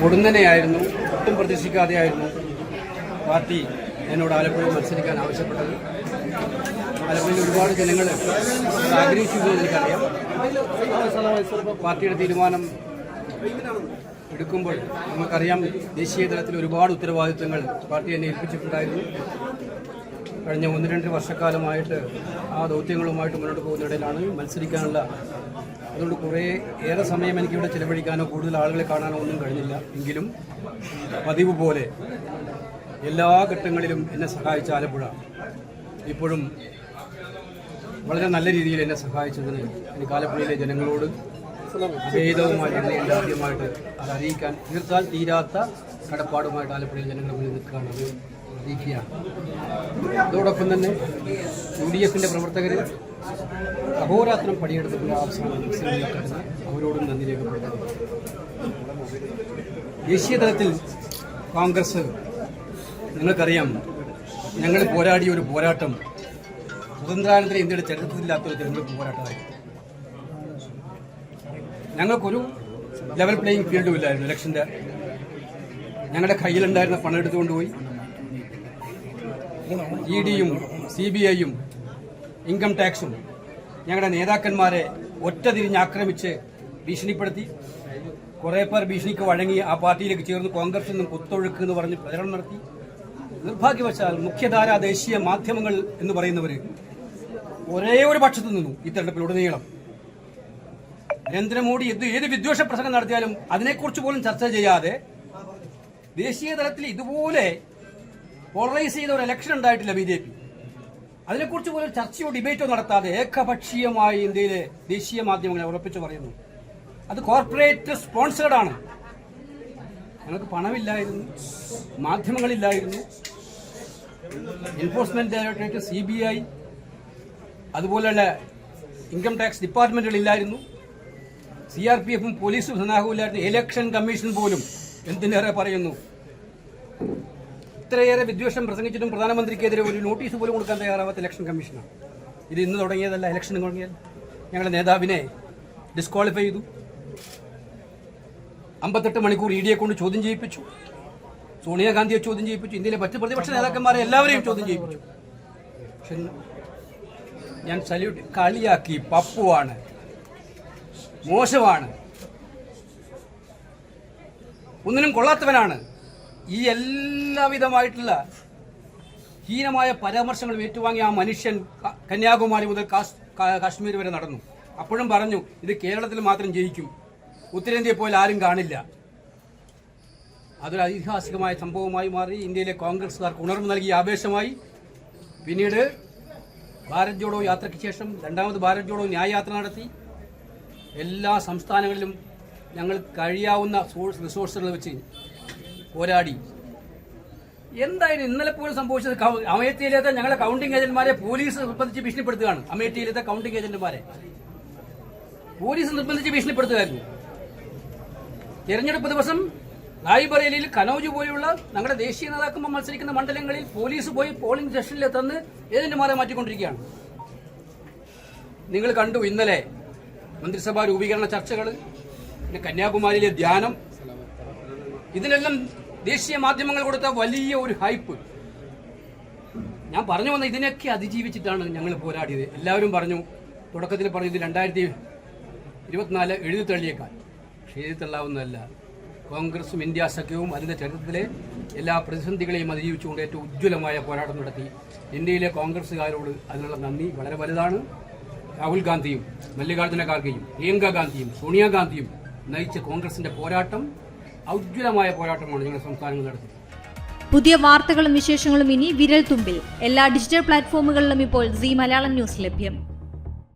പൊടുന്നനെയായിരുന്നു ഒട്ടും പ്രതീക്ഷിക്കാതെയായിരുന്നു പാർട്ടി എന്നോട് ആലപ്പുഴയിൽ മത്സരിക്കാൻ ആവശ്യപ്പെട്ടത്. ആലപ്പുഴയിൽ ഒരുപാട് ജനങ്ങൾ ആഗ്രഹിച്ചു എന്ന് എനിക്കറിയാം. പാർട്ടിയുടെ തീരുമാനം എടുക്കുമ്പോൾ നമുക്കറിയാം ദേശീയ തലത്തിൽ ഒരുപാട് ഉത്തരവാദിത്വങ്ങൾ പാർട്ടി എന്നെ ഏൽപ്പിച്ചിട്ടുണ്ടായിരുന്നു. കഴിഞ്ഞ ഒന്ന് രണ്ട് വർഷക്കാലമായിട്ട് ആ ദൗത്യങ്ങളുമായിട്ട് മുന്നോട്ട് പോകുന്നതിടയിലാണ് മത്സരിക്കാനുള്ള അതുകൊണ്ട് കുറേ ഏറെ സമയം എനിക്കിവിടെ ചിലവഴിക്കാനോ കൂടുതൽ ആളുകളെ കാണാനോ ഒന്നും കഴിഞ്ഞില്ല. എങ്കിലും പതിവ് പോലെ എല്ലാ ഘട്ടങ്ങളിലും എന്നെ സഹായിച്ച ആലപ്പുഴ ഇപ്പോഴും വളരെ നല്ല രീതിയിൽ എന്നെ സഹായിച്ചതിന് എനിക്ക് ആലപ്പുഴയിലെ ജനങ്ങളോട് അഭേദവുമായിട്ട് എന്നെ ആദ്യമായിട്ട് അത് അറിയിക്കാൻ തീർത്താൽ തീരാത്ത കടപ്പാടുമായിട്ട് ആലപ്പുഴയിലെ ജനങ്ങളുടെ മുന്നിൽ നിൽക്കുകയാണ്. അതോടൊപ്പം തന്നെ യു ഡി എഫിന്റെ പ്രവർത്തകർ അഹോരാത്രം പണിയെടുത്തിട്ടുള്ള അവസാന അവരോടും നന്ദി രേഖപ്പെടുത്തുന്നു. ദേശീയ തലത്തിൽ കോൺഗ്രസ് നിങ്ങൾക്കറിയാം ഞങ്ങൾ പോരാടിയ ഒരു പോരാട്ടം. സ്വതന്ത്രാനന്തര ഇന്ത്യയുടെ ചരിത്രത്തിലില്ലാത്തൊരു തെരഞ്ഞെടുപ്പ് പോരാട്ടമായി ഞങ്ങൾക്കൊരു ലെവൽ പ്ലേയിങ് ഫീൽഡും ഇല്ലായിരുന്നു. ഇലക്ഷന്റെ ഞങ്ങളുടെ കയ്യിലുണ്ടായിരുന്ന പണം എടുത്തുകൊണ്ടുപോയി ഇ ഡിയും സി ബി ഐയും ഇൻകം ടാക്സും ഞങ്ങളുടെ നേതാക്കന്മാരെ ഒറ്റ തിരിഞ്ഞ് ആക്രമിച്ച് ഭീഷണിപ്പെടുത്തി. കുറേ പേർ ഭീഷണിക്ക് വഴങ്ങി ആ പാർട്ടിയിലേക്ക് ചേർന്ന് കോൺഗ്രസിൽ നിന്നും കുത്തൊഴുക്ക് എന്ന് പറഞ്ഞ് പ്രചരണം നടത്തി. നിർഭാഗ്യവശാൽ മുഖ്യധാര ദേശീയ മാധ്യമങ്ങൾ എന്ന് പറയുന്നവർ ഒരേ ഒരു പക്ഷത്തു നിന്നു ഈ തെരഞ്ഞെടുപ്പിലുടനീളം നരേന്ദ്രമോദി എന്ത് ഏത് വിദ്വേഷ പ്രസംഗം നടത്തിയാലും അതിനെക്കുറിച്ച് പോലും ചർച്ച ചെയ്യാതെ ദേശീയ തലത്തിൽ ഇതുപോലെ പോളറൈസ് ചെയ്ത ഒരു ഇലക്ഷൻ ഉണ്ടായിട്ടില്ല ബി ജെ പി. അതിനെക്കുറിച്ച് പോലും ചർച്ചയോ ഡിബേറ്റോ നടത്താതെ ഏകപക്ഷീയമായി ഇന്ത്യയിലെ ദേശീയ മാധ്യമങ്ങളെ ഉറപ്പിച്ചു പറയുന്നു. അത് കോർപ്പറേറ്റ് സ്പോൺസേഡ് ആണ്. ഞങ്ങൾക്ക് പണമില്ലായിരുന്നു മാധ്യമങ്ങളില്ലായിരുന്നു. Enforcement directorate C B I അതുപോലെയുള്ള ഇൻകം ടാക്സ് ഡിപ്പാർട്ട്മെന്റുകളില്ലായിരുന്നു സി ആർ പി എഫും പോലീസും സന്നാഹവുമില്ലായിരുന്നു ഇലക്ഷൻ കമ്മീഷൻ പോലും എന്തിനേറെ പറയുന്നു? ഇത്രയേറെ വിദ്വേഷം പ്രസംഗിച്ചിട്ടും പ്രധാനമന്ത്രിക്കെതിരെ ഒരു നോട്ടീസ് പോലും കൊടുക്കാൻ തയ്യാറാവാത്ത ഇലക്ഷൻ കമ്മീഷനാണ്. ഇത് ഇന്ന് തുടങ്ങിയതല്ല ഇലക്ഷൻ തുടങ്ങിയാൽ ഞങ്ങളുടെ നേതാവിനെ ഡിസ്ക്വാളിഫൈ ചെയ്തു. അമ്പത്തെട്ട് മണിക്കൂർ ഇ ഡിയെ കൊണ്ട് ചോദ്യം ചെയ്യിപ്പിച്ചു. സോണിയാഗാന്ധിയെ ചോദ്യം ചെയ്യിപ്പിച്ചു. ഇന്ത്യയിലെ മറ്റ് പ്രതിപക്ഷ നേതാക്കന്മാരെ എല്ലാവരെയും ചോദ്യം ചെയ്യിപ്പിച്ചു. പക്ഷെ ഞാൻ സല്യൂട്ട് കളിയാക്കി പപ്പുവാണ്. മോശമാണ്. ഒന്നിനും കൊള്ളാത്തവനാണ്. ഈ എല്ലാവിധമായിട്ടുള്ള ഹീനമായ പരാമർശങ്ങൾ ഏറ്റുവാങ്ങിയ ആ മനുഷ്യൻ കന്യാകുമാരി മുതൽ കാശ്മീർ വരെ നടന്നു. അപ്പോഴും പറഞ്ഞു ഇത് കേരളത്തിൽ മാത്രം ജയിക്കും. ഉത്തരേന്ത്യയെ പോലെ ആരും കാണില്ല. അതൊരു ഐതിഹാസികമായ സംഭവമായി മാറി ഇന്ത്യയിലെ കോൺഗ്രസ്സുകാർക്ക് ഉണർവ് നൽകിയ ആവേശമായി. പിന്നീട് ഭാരത് ജോഡോ യാത്രയ്ക്ക് ശേഷം രണ്ടാമത് ഭാരത് ജോഡോ ന്യായയാത്ര നടത്തി. എല്ലാ സംസ്ഥാനങ്ങളിലും ഞങ്ങൾ കഴിയാവുന്ന സോഴ്സ് റിസോഴ്സുകൾ വെച്ച് പോരാടി. എന്തായാലും ഇന്നലെ പോലും സംഭവിച്ചത് അമേത്തിയിലത്തെ ഞങ്ങളെ കൗണ്ടിംഗ് ഏജന്റുമാരെ പോലീസ് നിർബന്ധിച്ച് ഭീഷണിപ്പെടുത്തുകയാണ്. അമേത്തിയിലത്തെ കൗണ്ടിംഗ് ഏജന്റുമാരെ പോലീസ് നിർബന്ധിച്ച് ഭീഷണിപ്പെടുത്തുകയായിരുന്നു. തെരഞ്ഞെടുപ്പ് ദിവസം റായ്ബറേലിയിൽ കനൌജ് പോലെയുള്ള ഞങ്ങളുടെ ദേശീയ നേതാക്കന്മാർ മത്സരിക്കുന്ന മണ്ഡലങ്ങളിൽ പോലീസ് പോയി പോളിംഗ് സ്റ്റേഷനിൽ തന്ന് ഏജന്റുമാരെ മാറ്റിക്കൊണ്ടിരിക്കുകയാണ്. നിങ്ങൾ കണ്ടു ഇന്നലെ മന്ത്രിസഭാ രൂപീകരണ ചർച്ചകൾ പിന്നെ കന്യാകുമാരിയിലെ ധ്യാനം. ഇതിനെല്ലാം ദേശീയ മാധ്യമങ്ങൾ കൊടുത്ത വലിയ ഒരു ഹൈപ്പ്. ഞാൻ പറഞ്ഞു വന്ന ഇതിനൊക്കെ അതിജീവിച്ചിട്ടാണ് ഞങ്ങൾ പോരാടിയത്. എല്ലാവരും പറഞ്ഞു തുടക്കത്തിൽ പറഞ്ഞു ഇത് രണ്ടായിരത്തി ഇരുപത്തിനാല് എഴുതി തള്ളിയേക്കാൻ. പക്ഷേ എഴുതി തള്ളാവുന്നതല്ല. കോൺഗ്രസും ഇന്ത്യ സഖ്യവും അതിന്റെ ചരിത്രത്തിലെ എല്ലാ പ്രതിസന്ധികളെയും അതിജീവിച്ചുകൊണ്ട് ഏറ്റവും ഉജ്ജ്വലമായ പോരാട്ടം നടത്തി. ഇന്ത്യയിലെ കോൺഗ്രസ്സുകാരോട് അതിനുള്ള നന്ദി വളരെ വലുതാണ്. രാഹുൽ ഗാന്ധിയും മല്ലികാർജുന ഖാർഗെയും പ്രിയങ്ക ഗാന്ധിയും സോണിയാഗാന്ധിയും നയിച്ച കോൺഗ്രസിന്റെ പോരാട്ടം ഔജ്വലമായ പോരാട്ടമാണ് ഞങ്ങൾ സംസ്ഥാനങ്ങൾ നടത്തിയത് പുതിയ വാർത്തകളും വിശേഷങ്ങളും ഇനി വിരൽ തുമ്പിൽ എല്ലാ ഡിജിറ്റൽ പ്ലാറ്റ്ഫോമുകളിലും ഇപ്പോൾ സി മലയാളം ന്യൂസ് ലഭ്യം.